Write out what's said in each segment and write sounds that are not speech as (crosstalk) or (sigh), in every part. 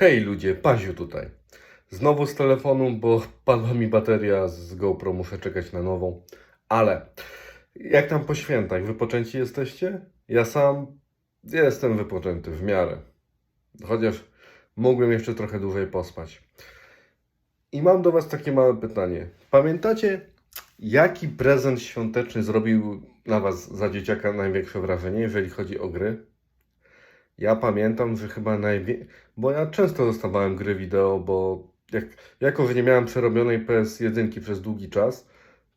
Hej ludzie, Paziu tutaj. Znowu z telefonu, bo (laughs) padła mi bateria z GoPro, muszę czekać na nową. Ale jak tam po świętach? Wypoczęci jesteście? Ja sam jestem wypoczęty w miarę. Chociaż mógłbym jeszcze trochę dłużej pospać. I mam do Was takie małe pytanie. Pamiętacie, jaki prezent świąteczny zrobił na Was za dzieciaka największe wrażenie, jeżeli chodzi o gry? Ja pamiętam, że chyba najwięcej. Bo ja często dostawałem gry wideo, bo jak, jako, że nie miałem przerobionej PS1 przez długi czas,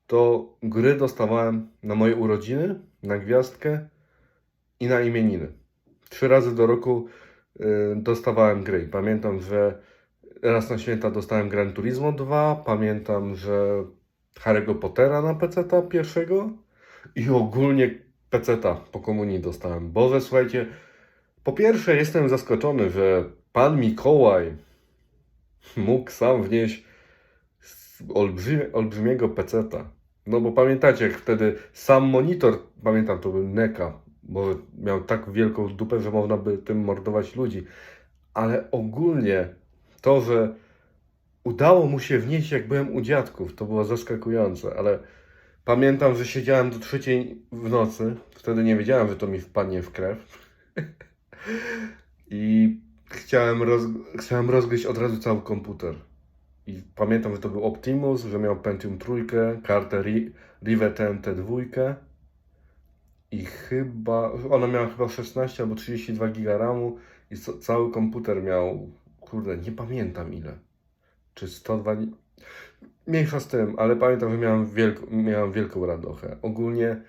to gry dostawałem na moje urodziny, na gwiazdkę i na imieniny. Trzy razy do roku y, dostawałem gry. Pamiętam, że raz na święta dostałem Gran Turismo 2, pamiętam, że Harry'ego Pottera na PC-ta pierwszego i ogólnie PC-ta po komunii dostałem. Boże, słuchajcie, po pierwsze, jestem zaskoczony, że pan Mikołaj mógł sam wnieść olbrzymie, olbrzymiego peceta. No bo pamiętacie, jak wtedy sam monitor, pamiętam, to był Neka, bo miał tak wielką dupę, że można by tym mordować ludzi. Ale ogólnie to, że udało mu się wnieść, jak byłem u dziadków, to było zaskakujące, ale pamiętam, że siedziałem do trzeciej w nocy, wtedy nie wiedziałem, że to mi wpadnie w krew. (laughs) I chciałem, roz, chciałem rozgryźć od razu cały komputer. I pamiętam, że to był Optimus, że miał Pentium trójkę, kartę Ri- Rivet T2 i chyba, ona miała chyba 16 albo 32 giga RAMu i ca- cały komputer miał, kurde, nie pamiętam ile. Czy 102, nie- mniejsza z tym, ale pamiętam, że miałem, miałem wielką radochę. Ogólnie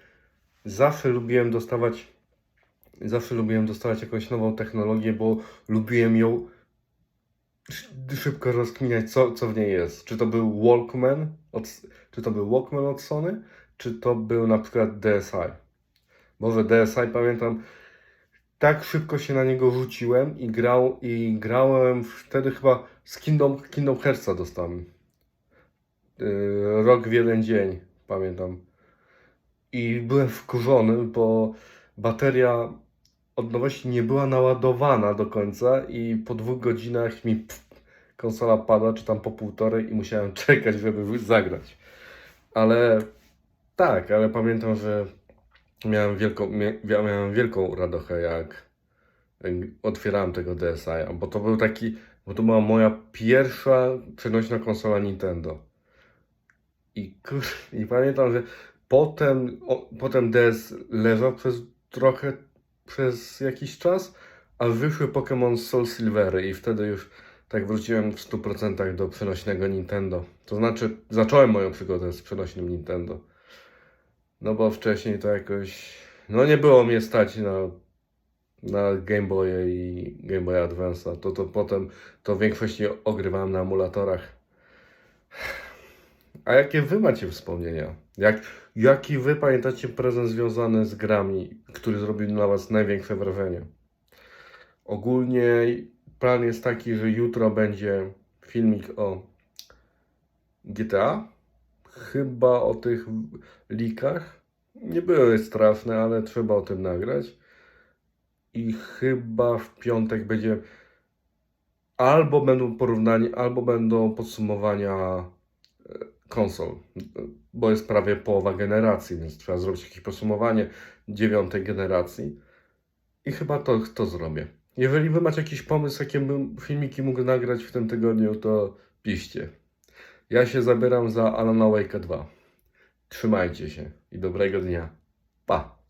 zawsze lubiłem dostawać Zawsze lubiłem dostawać jakąś nową technologię, bo lubiłem ją sz- szybko rozkminiać, co, co w niej jest. Czy to był Walkman, od, czy to był Walkman od Sony, czy to był na przykład DSi. Może DSi pamiętam, tak szybko się na niego rzuciłem i, grał, i grałem wtedy chyba z Kingdom, Kingdom Heartsa dostałem. Yy, rok w jeden dzień, pamiętam. I byłem wkurzony, bo bateria od nowości nie była naładowana do końca i po dwóch godzinach mi pff, konsola pada, czy tam po półtorej i musiałem (laughs) czekać, żeby zagrać. Ale tak, ale pamiętam, że miałem wielką, mia- miałem wielką radochę, jak jak otwierałem tego DSi, bo to był taki, bo to była moja pierwsza przenośna konsola Nintendo. I, kur... I pamiętam, że potem, o, potem DS leżał przez trochę, przez jakiś czas, a wyszły Pokémon Soul Silvery i wtedy już tak wróciłem w 100% do przenośnego Nintendo. To znaczy, zacząłem moją przygodę z przenośnym Nintendo. No bo wcześniej to jakoś, no nie było mnie stać na, na Game Boye i Game Boy Advance'a. To, to potem, to w większości ogrywałem na emulatorach. A jakie wy macie wspomnienia? Jak, jaki wy pamiętacie prezent związany z grami, który zrobił na was największe wrażenie? Ogólnie plan jest taki, że jutro będzie filmik o GTA. Chyba o tych likach. Nie były straszne, ale trzeba o tym nagrać. I chyba w piątek będzie albo będą porównania, albo będą podsumowania e, konsol, bo jest prawie połowa generacji, więc trzeba zrobić jakieś podsumowanie dziewiątej generacji i chyba to, to zrobię. Jeżeli wy macie jakiś pomysł, jakie bym filmiki mógł nagrać w tym tygodniu, to piszcie. Ja się zabieram za Alana Wake'a 2. Trzymajcie się i dobrego dnia. Pa!